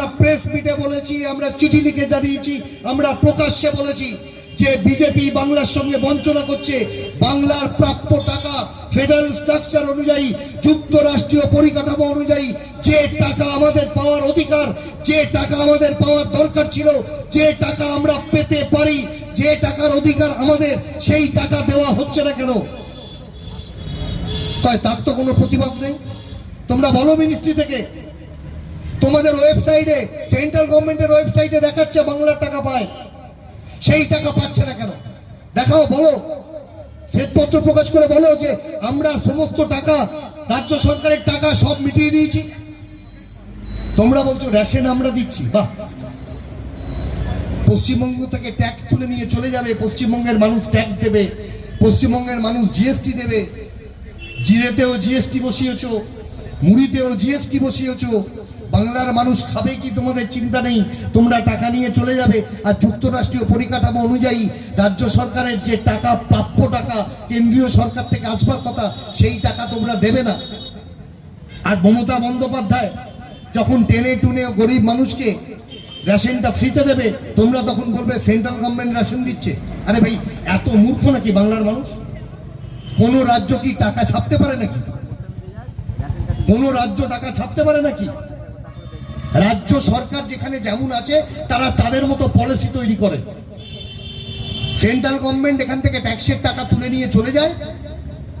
আমরা প্রেস মিটে বলেছি, আমরা চিঠি লিখে জানিয়েছি, আমরা প্রকাশ্যে বলেছি যে বিজেপি বাংলার সঙ্গে বঞ্চনা করছে। বাংলার প্রাপ্য টাকা ফেডারেল স্ট্রাকচার অনুযায়ী, যুক্তরাষ্ট্রীয় পরিকাঠামো অনুযায়ী, যে টাকা আমাদের পাওয়ার অধিকার, যে টাকা আমাদের পাওয়ার দরকার ছিল, যে টাকা আমরা পেতে পারি, যে টাকার অধিকার আমাদের, সেই টাকা দেওয়া হচ্ছে না কেন? তাই তার তো কোনো প্রতিবাদ নেই। তোমরা বলো মিনিস্ট্রি থেকে তোমাদের ওয়েবসাইটে, সেন্ট্রাল গভর্নমেন্টের ওয়েবসাইটে দেখাচ্ছে বাংলার টাকা পায়। সেই টাকা পাচ্ছে না কেন? দেখাও, বলো। শ্বেতপত্র প্রকাশ করে বলো যে আমরা সমস্ত টাকা, রাজ্য সরকারের টাকা সব মিটিয়ে দিয়েছি। তোমরা বলছো, রেশন আমরা দিচ্ছি, বাহ। পশ্চিমবঙ্গ থেকে ট্যাক্স তুলে নিয়ে চলে যাবে, পশ্চিমবঙ্গের মানুষ ট্যাক্স দেবে, পশ্চিমবঙ্গের মানুষ জিএসটি দেবে। জিরেতেও জিএসটি বসিয়েছ, মুড়িতেও জিএসটি বসিয়েছ বাংলার মানুষ খাবে কি তোমাদের চিন্তা নেই? তোমরা টাকা নিয়ে চলে যাবে। আর যুক্তরাষ্ট্রীয় পরিকাঠামো অনুযায়ী রাজ্য সরকারের যে টাকা, প্রাপ্য টাকা, কেন্দ্রীয় সরকার থেকে আসবার কথা, সেই টাকা তোমরা দেবে না। আর মমতা বন্দ্যোপাধ্যায় যখন টেনে টুনে গরিব মানুষকে রেশনটা ফ্রিতে দেবে, তোমরা তখন বলবে সেন্ট্রাল গভর্নমেন্ট রেশন দিচ্ছে। আরে ভাই, এত মূর্খ নাকি বাংলার মানুষ? কোন রাজ্য কি টাকা ছাপতে পারে নাকি? কোন রাজ্য টাকা ছাপতে পারে নাকি? রাজ্য সরকার যেখানে যেমন আছে, তারা তাদের মতো পলিসি তৈরি করে। সেন্ট্রাল গভর্নমেন্ট এখান থেকে ট্যাক্সের টাকা তুলে নিয়ে চলে যায়।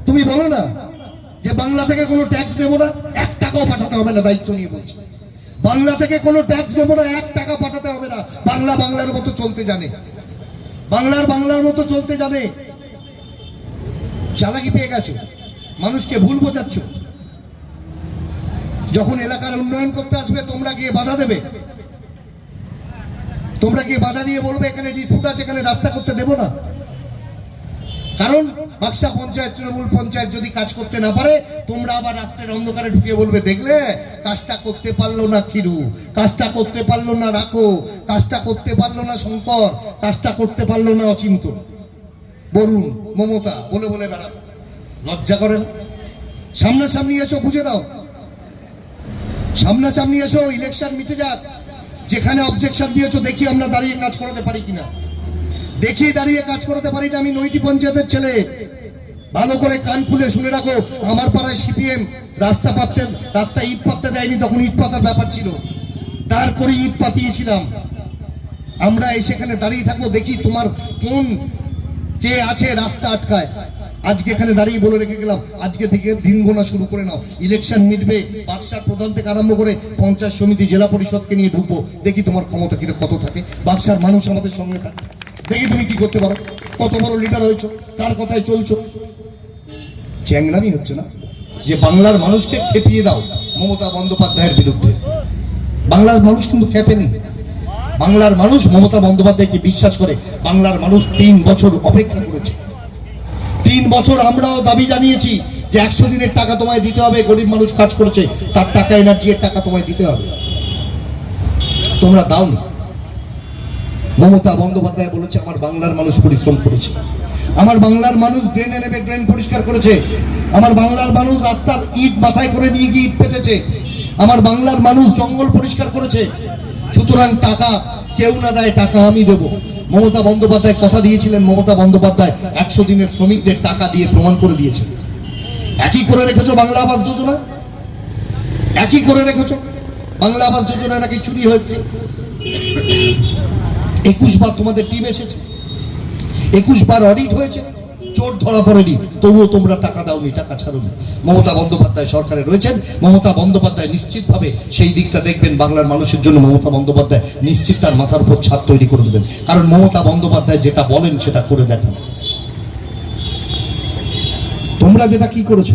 তুমি বলো না যে বাংলা থেকে কোনো ট্যাক্স নেব না, এক টাকাও পাঠাতে হবে না, দায়িত্ব নিয়ে বলছি। বাংলা থেকে কোনো ট্যাক্স নেব না, এক টাকা পাঠাতে হবে না। বাংলা বাংলার মতো চলতে জানে। বাংলার বাংলার মতো চলতে জানে। চালাকি পেয়ে গেছো। মানুষকে ভুল বোঝাচ্ছ। যখন এলাকার উন্নয়ন করতে আসবে, তোমরা গিয়ে বাধা দেবে। তোমরা গিয়ে বাধা দিয়ে বলবে, এখানে ডিসপুট আছে, এখানে রাস্তা করতে দেবো না। কারণ বাক্সা পঞ্চায়েত, তৃণমূল পঞ্চায়েত যদি কাজ করতে না পারে, তোমরা আবার রাত্রের অন্ধকারে ঢুকিয়ে বলবে, দেখলে, কাজটা করতে পারল না খিরু কাজটা করতে পারল না রাখো, কাজটা করতে পারল না শঙ্কর, কাজটা করতে পারল না অচিন্ত। বরুণ, মমতা, বলে বলে বেড়াবো লজ্জা করে না? সামনাসামনি এসো, বুঝে নাও। সামনাসামনি এসো ইলেকশন মিটে যাক। যেখানে অবজেকশন দিয়েছ, দেখি আমরা দাঁড়িয়ে কাজ করাতে পারি কিনা। দেখি দাঁড়িয়ে কাজ করাতে পারি না, আমি নৈটি পঞ্চায়েতের ছেলে। ভালো করে কান খুলে শুনে রাখো, আমার পাড়ায় সিপিএম রাস্তা পাততে রাস্তা ইট পাততে দেয়নি, তখন ইট পাতার ব্যাপার ছিল। তার করে ইট পাতিয়েছিলাম। আমরা সেখানে দাঁড়িয়ে থাকব, দেখি তোমার কোন কে আছে রাস্তা আটকায়। আজকে এখানে দাঁড়িয়ে বলে রেখে গেলাম, আজকে থেকে দিন গোনা শুরু করে নাও। ইলেকশন মিটবে বাক্সার প্রধান থেকে আরম্ভ করে পঞ্চায়েত সমিতি, জেলা পরিষদকে নিয়ে ঢুকবো। দেখি তোমার ক্ষমতা কিনা কত থাকে। বাক্সার মানুষ আমাদের সঙ্গে থাকে। দেখি তুমি কি করতে পারো। কত বড় লিডার হয়েছো, কার কথায় চলছো। চ্যাংরামি হচ্ছে না? যে বাংলার মানুষকে খেপিয়ে দাও মমতা বন্দ্যোপাধ্যায়ের বিরুদ্ধে। বাংলার মানুষ কিন্তু খেপেনি। বাংলার মানুষ মমতা বন্দ্যোপাধ্যায়কে বিশ্বাস করে, বাংলার মানুষ তিন বছর অপেক্ষা করেছে। তিন বছর আমরাও দাবি জানিয়েছি যে একশো দিনের টাকা তোমায় দিতে হবে, গরিব মানুষ কাজ করেছে, তার টাকা এনার্জি এর টাকা তোমায় দিতে হবে। তোমরা দাওনি। মমতা বন্দ্যোপাধ্যায় বলেছে, আমার বাংলার মানুষ পরিশ্রম করেছে। আমার বাংলার মানুষ ড্রেনে নেবে ড্রেন পরিষ্কার করেছে। আমার বাংলার মানুষ রাস্তার ইট মাথায় করে নিয়ে গিয়ে ইট পেতেছে আমার বাংলার মানুষ জঙ্গল পরিষ্কার করেছে। সুতরাং টাকা কেউ না দেয়, টাকা আমি দেবো। মমতা বন্দ্যোপাধ্যায় কথা দিয়েছিলেন, মমতা বন্দ্যোপাধ্যায় একশো দিনের শ্রমিকদের টাকা দিয়ে প্রমাণ করে দিয়েছে একই করে রেখেছ বাংলা আবাস যোজনা? একই করে রেখেছো? বাংলা আবাস যোজনা নাকি চুরি হয়েছে? একুশ বার তোমাদের টিম এসেছে। একুশ বার অডিট হয়েছে। চোর ধরা পড়েনি। তবুও তোমরা টাকা দাওনি, টাকা ছাড়োনি। মমতা বন্দ্যোপাধ্যায় সরকারে রয়েছেন। মমতা বন্দ্যোপাধ্যায় নিশ্চিতভাবে সেই দিকটা দেখবেন, বাংলার মানুষের জন্য মমতা বন্দ্যোপাধ্যায় নিশ্চিত তার মাথার উপর ছাদ তৈরি করে দেবেন। কারণ মমতা বন্দ্যোপাধ্যায় যেটা বলেন, সেটা করে দেখান। তোমরা যেটা কি করেছ?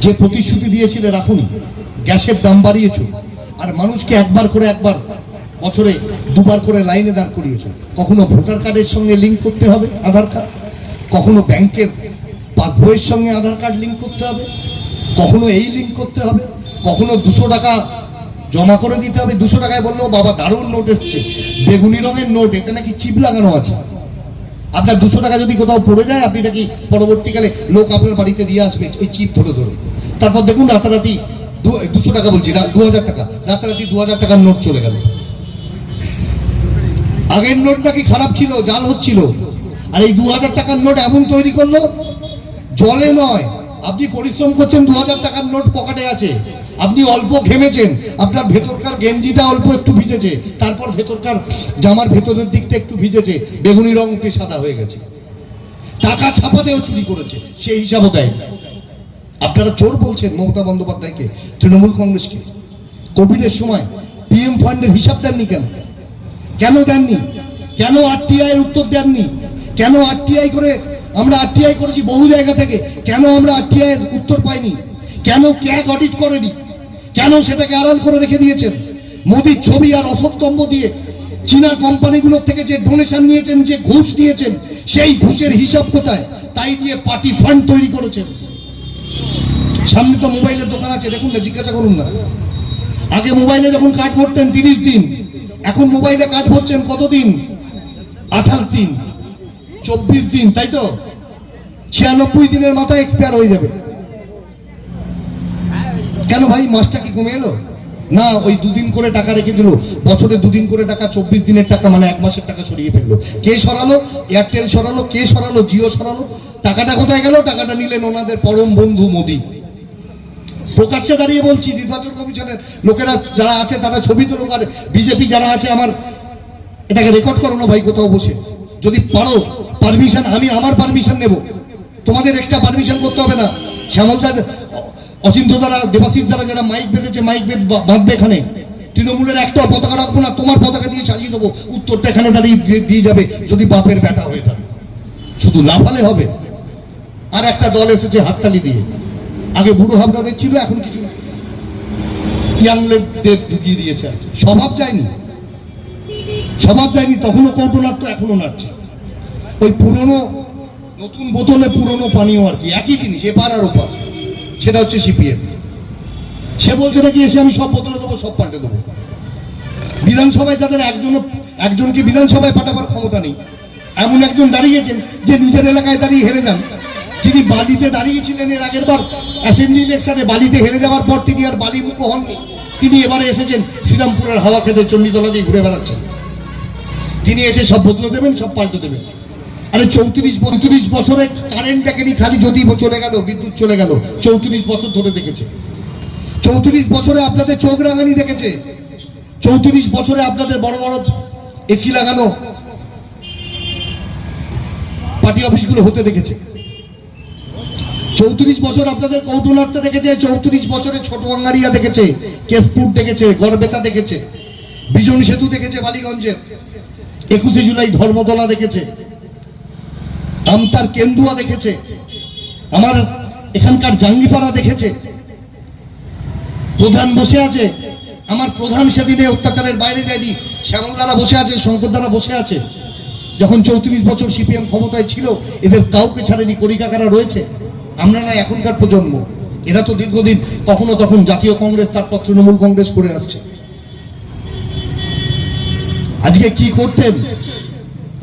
যে প্রতিশ্রুতি দিয়েছিলে, রাখুন, গ্যাসের দাম বাড়িয়েছ, আর মানুষকে একবার করে একবার, বছরে দুবার করে লাইনে দাঁড় করিয়েছ। কখনো ভোটার কার্ডের সঙ্গে লিঙ্ক করতে হবে, আধার কার্ড? কখনো ব্যাংকের পাসবইয়ের সঙ্গে আধার কার্ড লিঙ্ক করতে হবে, কখনো এই লিঙ্ক করতে হবে, কখনো দুশো টাকা জমা করে দিতে হবে। দুশো টাকায় বলল, বাবা, দারুণ নোট এসছে, বেগুনি রঙের নোট, এতে নাকি চিপ লাগানো আছে। আপনার দুশো টাকা যদি কোথাও পড়ে যায়, আপনি নাকি পরবর্তীকালে লোক আপনার বাড়িতে দিয়ে আসবে, ওই চিপ ধরে ধরে। তারপর দেখুন, রাতারাতি দুশো টাকা বলছি দু হাজার টাকা, রাতারাতি দু হাজার টাকার নোট চলে গেল। আগের নোট নাকি খারাপ ছিল, জাল হচ্ছিল আর এই দু হাজার টাকার নোট এমন তৈরি করল, জলে নয়। আপনি পরিশ্রম করছেন দু হাজার টাকার নোট পকেটে আছে। আপনি অল্প ঘেমেছেন, আপনার ভেতরকার গেঞ্জিটা অল্প একটু ভিজেছে, তারপর ভেতরকার জামার ভেতরের দিকটা একটু ভিজেছে, বেগুনি রং সাদা হয়ে গেছে। টাকা ছাপাতেও চুরি করেছে, সেই হিসাবও দেয়। আপনারা চোর বলছেন মমতা বন্দ্যোপাধ্যায়কে, তৃণমূল কংগ্রেসকে। কোভিডের সময় পিএম ফান্ডের হিসাব দেননি কেন? কেন দেননি? কেন আরটিআই এর উত্তর দেননি? কেন আরটিআই করে আমরা আরটিআই করেছি বহু জায়গা থেকে? কেন আমরা আরটিআই এর উত্তর পাইনি? কেন ক্যাগ অডিট করেনি? কেন সেটাকে আড়াল করে রেখে দিয়েছেন? মোদির ছবি আর অসৎকম্ব দিয়ে চীনা কোম্পানিগুলোর থেকে যে ডোনেশন নিয়েছেন, যে ঘুষ দিয়েছেন, সেই ঘুষের হিসাব কোথায়? তাই দিয়ে পার্টি ফান্ড তৈরি করেছেন। সামনে তো মোবাইলের দোকান আছে, দেখুন না, জিজ্ঞাসা করুন না। আগে মোবাইলে যখন কার্ড ভরতেন তিরিশ দিন, এখন মোবাইলে কার্ড ভরছেন কতদিন? আঠাশ দিন। চব্বিশ দিন, তাই তো? ছিয়ানব্বই দিনের মাথায় এক্সপায়ার হয়ে যাবে। কেন ভাই, মাসটা কি কমে এলো? না, ওই দুদিন করে টাকা রেখে দিল। বছরে দুদিন করে টাকা, চব্বিশ দিনের টাকা মানে এক মাসের টাকা সরিয়ে ফেলল। কে সরালো? এয়ারটেল সরালো, কে সরালো? জিও সরালো। টাকাটা কোথায় গেল? টাকাটা নিলেন ওনাদের পরম বন্ধু মোদী। প্রকাশ্যে দাঁড়িয়ে বলছি, নির্বাচন কমিশনের লোকেরা যারা আছে, তারা ছবি তুলো, আর বিজেপি যারা আছে, আমার এটাকে রেকর্ড করো না ভাই, কোথাও বসে। যদি পারো পারমিশন আমি আমার পারমিশন নেব। তোমাদের এক্সট্রা পারমিশন করতে হবে না। শ্যামল দাস অচিন্ত দ্বারা, দেবাশিস দ্বারা যারা মাইক বেঁধেছে মাইক বেঁধ বাঁধবে এখানে, তৃণমূলের একটাও পতাকা রাখব না, তোমার পতাকা দিয়ে সাজিয়ে দেবো। উত্তরটা এখানে দাঁড়িয়ে দিয়ে- যাবে, যদি বাপের বেটা হয়ে থাকে। শুধু লাফালে হবে। আর একটা দল এসেছে হাততালি দিয়ে। আগে বুড়ো হাবড়াদের ছিল, এখন কিছু ইয়াংলেদের ঢুকিয়ে দিয়েছে স্বভাব যায়নি। স্বভাব যায়নি, তখনও কৌটনাট্য এখনও নাটছে ওই পুরনো নতুন বোতলে পুরনো পানীয় আর কি, একই জিনিস এপার আর ওপার সেটা হচ্ছে সিপিএম সে বলছে নাকি এসে আমি সব বোতলে দেবো, সব পাল্টে দেবো। বিধানসভায় যাদের একজন, একজনকে বিধানসভায় পাঠাবার ক্ষমতা নেই। এমন একজন দাঁড়িয়েছেন যে নিজের এলাকায় দাঁড়িয়ে হেরে যান। যিনি বালিতে দাঁড়িয়েছিলেন এর আগের বার, অ্যাসেম্বলি ইলেকশনে বালিতে হেরে যাওয়ার পর তিনি আর বালি বালিমুখ হননি। তিনি এবারে এসেছেন শ্রীরামপুরের হাওয়া খেতে চণ্ডীতলা দিয়ে ঘুরে বেড়াচ্ছেন। তিনি এসে সব বদলে দেবেন, সব পাল্টে দেবেন। আরে চৌত্রিশ পঁয়ত্রিশ বছরে কারেন্ট দেখেনি খালি যদি চলে গেল, বিদ্যুৎ চলে গেল, চৌত্রিশ বছর ধরে দেখেছে। চৌত্রিশ বছরে আপনাদের চোখ রাঙানি দেখেছে। চৌত্রিশ বছরে আপনাদের বড় বড় এসি লাগানো পার্টি অফিসগুলো হতে দেখেছে। চৌত্রিশ বছর আপনাদের কৌটনাট্য দেখেছে, চৌত্রিশ বছরে ছোট আঙ্গারিয়া দেখেছে, কেশপুর দেখেছে, গড়বেতা দেখেছে, বিজন সেতু দেখেছে বালিগঞ্জের, একুশে জুলাই ধর্মতলা দেখেছে। আমতার কেন্দুয়া দেখেছে। আমার এখানকার জাঙ্গিপাড়া দেখেছে। প্রধান বসে আছে। আমার প্রধান সেদিনে অত্যাচারের বাইরে যায়নি। শ্যামলদারা বসে আছে, শঙ্করদারা বসে আছে। যখন চৌত্রিশ বছর সিপিএম ক্ষমতায় ছিল, এদের কাউকে ছাড়েনি করিকাকারা রয়েছে। আমরা না এখনকার প্রজন্ম। এরা তো দীর্ঘদিন কখনো তখন জাতীয় কংগ্রেস, তারপর তৃণমূল কংগ্রেস করে আসছে। আজকে কি করতেন?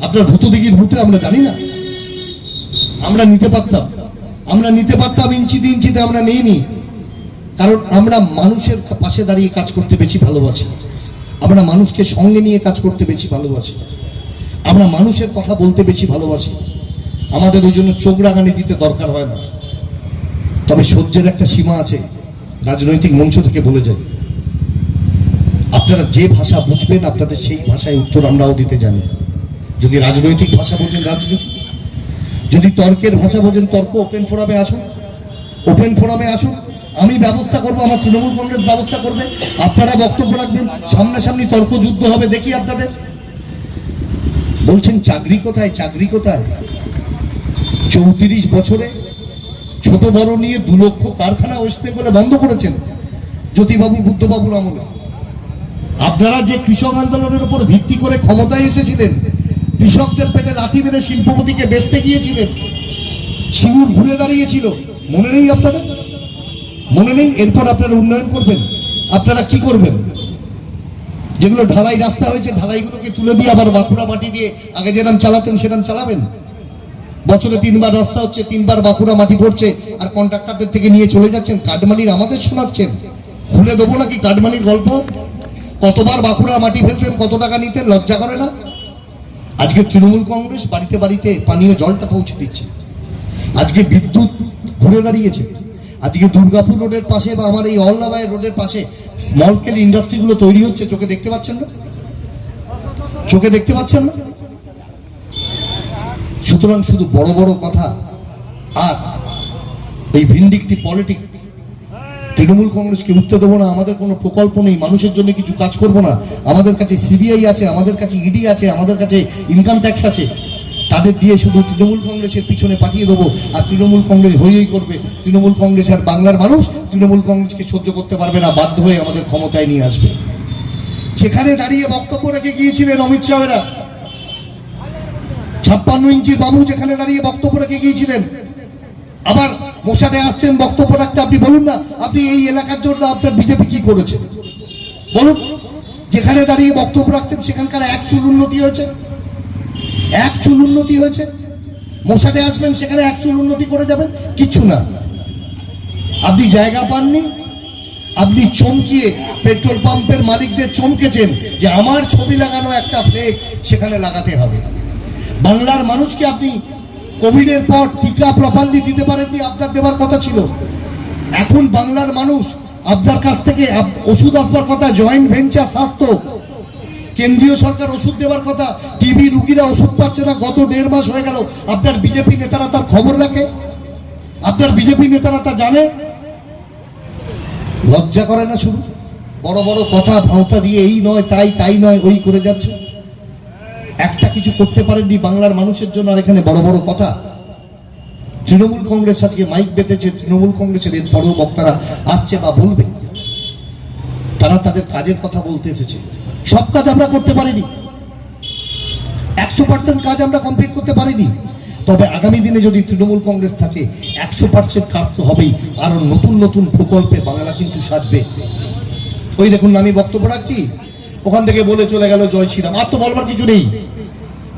আপনার ভূতদিঘির ভূতে আমরা জানি না। আমরা নিতে পারতাম। আমরা নিতে পারতাম ইঞ্চিতে ইঞ্চিতে, আমরা নিইনি। কারণ আমরা মানুষের পাশে দাঁড়িয়ে কাজ করতে বেশি ভালোবাসি। আমরা মানুষকে সঙ্গে নিয়ে কাজ করতে বেশি ভালোবাসি। আমরা মানুষের কথা বলতে বেশি ভালোবাসি। আমাদের ওই জন্য চোখ রাগানি দিতে দরকার হয় না। তবে সহ্যের একটা সীমা আছে, রাজনৈতিক মঞ্চ থেকে বলে যাই। আপনারা যে ভাষা বুঝবেন, আপনাদের সেই ভাষায় উত্তর আমরাও দিতে জানি। যদি রাজনৈতিক ভাষা বোঝেন রাজনৈতিক যদি তর্কের ভাষা বোঝেন, তর্ক ওপেন ফোরামে আসুন। ওপেন ফোরামে আসুন। আমি ব্যবস্থা করব, আমার তৃণমূল কংগ্রেস ব্যবস্থা করবে। আপনারা বক্তব্য রাখবেন, সামনাসামনি তর্ক যুদ্ধ হবে, দেখি আপনাদের। বলছেন, চাকরি কোথায় চাকরি কোথায়? চৌত্রিশ বছরে ছোট বড় নিয়ে দু লক্ষ কারখানা ওয়েস্ট বেঙ্গলে বন্ধ করেছেন জ্যোতিবাবু, বুদ্ধবাবুর আমলে। আপনারা যে কৃষক আন্দোলনের উপর ভিত্তি করে ক্ষমতায় এসেছিলেন কৃষকদের পেটে লাথি মেরে শিল্পপতিকে বেচতে গিয়েছিলেন। সিঙ্গুর ঘুরে দাঁড়িয়েছিল। মনে নেই আপনাদের? মনে নেই? এরপর আপনারা উন্নয়ন করবেন। আপনারা কি করবেন? যেগুলো ঢালাই রাস্তা হয়েছে, ঢালাইগুলোকে তুলে দিয়ে আবার বাঁকুড়া মাটি দিয়ে আগে যেরকম চালাতেন সেরকম চালাবেন? বছরে তিনবার রাস্তা হচ্ছে, তিনবার বাঁকুড়া মাটি পড়ছে, আর কন্ট্রাক্টরদের থেকে নিয়ে চলে যাচ্ছেন, কাঠমানির আমাদের শোনাচ্ছেন। খুলে দেবো নাকি কাটমানির গল্প? কতবার বাঁকুড়া মাটি ফেলতেন, কত টাকা নিতেন, লজ্জা করে না? আজকে তৃণমূল কংগ্রেস বাড়িতে বাড়িতে পানীয় জলটা পৌঁছে দিচ্ছে। আজকে বিদ্যুৎ ঘুরে দাঁড়িয়েছে। আজকে দুর্গাপুর রোডের পাশে বা আমার এই অল্লাবাই রোডের পাশে স্মল স্কেল ইন্ডাস্ট্রিগুলো তৈরি হচ্ছে, চোখে দেখতে পাচ্ছেন না? চোখে দেখতে পাচ্ছেন না? সুতরাং শুধু বড় বড় কথা, আর এই ভিন্ডিকটি পলিটিক্স তৃণমূল কংগ্রেসকে উঠতে দেবো না, আমাদের কোনো প্রকল্প নেই, মানুষের জন্য কিছু কাজ করব না। আমাদের কাছে সিবিআই আছে, আমাদের কাছে ইডি আছে, আমাদের কাছে ইনকাম ট্যাক্স আছে। তাদের দিয়ে শুধু তৃণমূল কংগ্রেসের পিছনে পাঠিয়ে দেবো, আর তৃণমূল কংগ্রেস হয়েই করবে। তৃণমূল কংগ্রেস আর বাংলার মানুষ তৃণমূল কংগ্রেসকে সহ্য করতে পারবে না, বাধ্য হয়ে আমাদের ক্ষমতায় নিয়ে আসবে। সেখানে দাঁড়িয়ে বক্তব্য রেখে গিয়েছিলেন অমিত শাহেরা ছাপ্পান্ন ইঞ্চির বাবু যেখানে দাঁড়িয়ে বক্তব্য রেখে গিয়েছিলেন। আবার মোসাদে আসছেন, বক্তব্য রাখতে আপনি বলুন না, আপনি এই এলাকার জন্য আপনার বিজেপি কি করেছে বলুন, যেখানে দাঁড়িয়ে বক্তব্য রাখছেন, সেখানকার এক চুল উন্নতি হয়েছে। এক চুল উন্নতি হয়েছে। মোসাদে আসবেন, সেখানে এক চুল উন্নতি করে যাবেন কিচ্ছু না। আপনি জায়গা পাননি, আপনি চমকিয়ে পেট্রোল পাম্পের মালিকদের চমকেছেন যে আমার ছবি লাগানো একটা ফ্লেক্স সেখানে লাগাতে হবে। বাংলার মানুষকে আপনি কোভিডের পর টিকা প্রপারলি দিতে পারেননি আপনার দেওয়ার কথা ছিল। এখন বাংলার মানুষ আপনার কাছ থেকে ওষুধ আসবার কথা জয়েন্ট ভেঞ্চার স্বাস্থ্য। কেন্দ্রীয় সরকার ওষুধ দেওয়ার কথা টিবি রুগীরা ওষুধ পাচ্ছে না, গত দেড় মাস হয়ে গেল, আপনার বিজেপি নেতারা তার খবর রাখে? আপনার বিজেপি নেতারা তা জানে? লজ্জা করে না শুধু? বড় বড় কথা ভাওতা দিয়ে এই নয়, তাই তাই নয়, ওই করে যাচ্ছে। একটা কিছু করতে পারেননি বাংলার মানুষের জন্য, আর এখানে বড় বড় কথা। তৃণমূল কংগ্রেস আজকে মাইক বেঁধেছে, তৃণমূল কংগ্রেসের এর বড় বক্তারা আসছে বা বলবে। তারা তাদের কাজের কথা বলতে এসেছে। সব কাজ আমরা করতে পারিনি। একশো পার্সেন্ট কাজ আমরা কমপ্লিট করতে পারিনি। তবে আগামী দিনে যদি তৃণমূল কংগ্রেস থাকে, একশো পার্সেন্ট কাজ তো হবেই। আরও নতুন নতুন প্রকল্পে বাংলা কিন্তু সাজবে। ওই দেখুন, আমি বক্তব্য রাখছি। ওখান থেকে বলে চলে গেল জয় শ্রীরাম। আর তো বলবার কিছু নেই।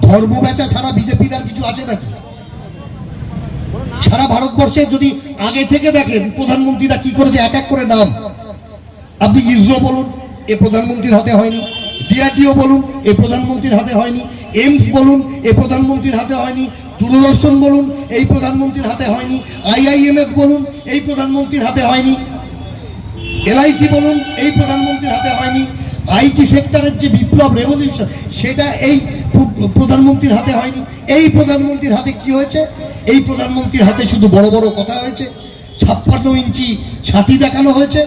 ধর্ম বেচা ছাড়া বিজেপির আর কিছু আছে নাকি? সারা ভারতবর্ষে যদি আগে থেকে দেখেন প্রধানমন্ত্রীরা কি করেছে, এক এক করে নাম। আপনি ইসরো বলুন, এ প্রধানমন্ত্রীর হাতে হয়নি। ডিআরডিও বলুন, এ প্রধানমন্ত্রীর হাতে হয়নি। এইমস বলুন, এ প্রধানমন্ত্রীর হাতে হয়নি। দূরদর্শন বলুন, এই প্রধানমন্ত্রীর হাতে হয়নি। আইআইএমএস বলুন, এই প্রধানমন্ত্রীর হাতে হয়নি। এলআইসি বলুন, এই প্রধানমন্ত্রীর হাতে হয়নি। আইটি সেক্টরের যে বিপ্লব রেভলিউশন সেটা এই প্রধানমন্ত্রীর হাতে হয়নি। এই প্রধানমন্ত্রীর হাতে কি হয়েছে? এই প্রধানমন্ত্রীর হাতে শুধু বড় বড় কথা হয়েছে। ছাপ্পান্ন ইঞ্চি ছাতি দেখানো হয়েছে।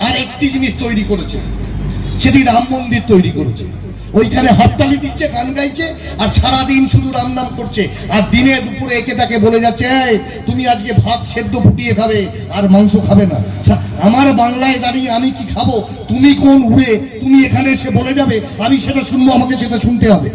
আর একটি জিনিস তৈরি করেছে। সেটি রাম মন্দির তৈরি করেছে। ওইখানে হরতালি দিচ্ছে গান গাইছে আর সারা দিন শুধু রাম নাম করছে। আর দিনে দুপুরে একে তাকে বলে যাচ্ছে "এই, তুমি আজকে ভাত সেদ্ধ ফুটিয়ে খাবে আর মাংস খাবে না। আমার বাংলায় দাঁড়িয়ে আমি কি খাব? তুমি কোন উড়ে তুমি এখানে এসে বলে যাবে আমি সেটা শুনব আমাকে সেটা শুনতে হবে।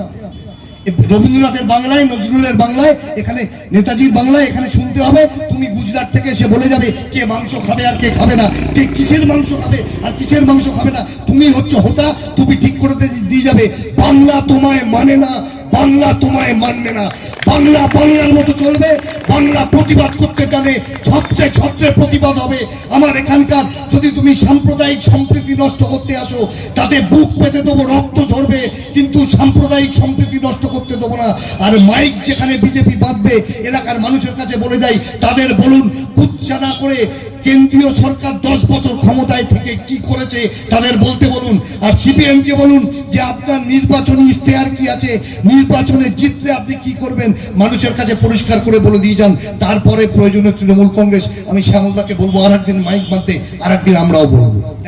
রবীন্দ্রনাথের বাংলায়, নজরুলের বাংলায়, এখানে নেতাজির বাংলায় এখানে শুনতে হবে। তুমি গুজরাট থেকে এসে বলে যাবে কে মাংস খাবে আর কে খাবে না, কে কিসের মাংস খাবে আর কিসের মাংস খাবে না। তুমি হচ্ছে হোতা, তুমি ঠিক করে দিয়ে- যাবে। বাংলা তোমায় মানে না, বাংলা তোমায় মানবে না। বাংলা বাংলার মতো চলবে, বাংলা প্রতিবাদ করতে জানে, ছত্রে ছত্রে প্রতিবাদ হবে। আমার এখানকার যদি তুমি সাম্প্রদায়িক সম্প্রীতি নষ্ট করতে আসো, তাতে বুক পেতে দেবো, রক্ত ঝরবে। কিন্তু সাম্প্রদায়িক সম্প্রীতি নষ্ট করতে দেবো না। আর মাইক যেখানে বিজেপি বাঁধবে, এলাকার মানুষের কাছে বলে যাই তাদের বলুন কুচ্ছা না করে কেন্দ্রীয় সরকার দশ বছর ক্ষমতায় থেকে কি করেছে, তাদের বলতে বলুন। আর সিপিএম কে বলুন যে, আপনার নির্বাচনী ইশতেহার কি আছে? নির্বাচনে জিতলে আপনি কি করবেন? মানুষের কাছে পরিষ্কার করে বলে দিয়ে যান। তারপরে প্রয়োজনে তৃণমূল কংগ্রেস, আমি শ্যামলদাকে বলব আর একদিন মাইক বাঁধতে আর একদিন আমরাও বলব।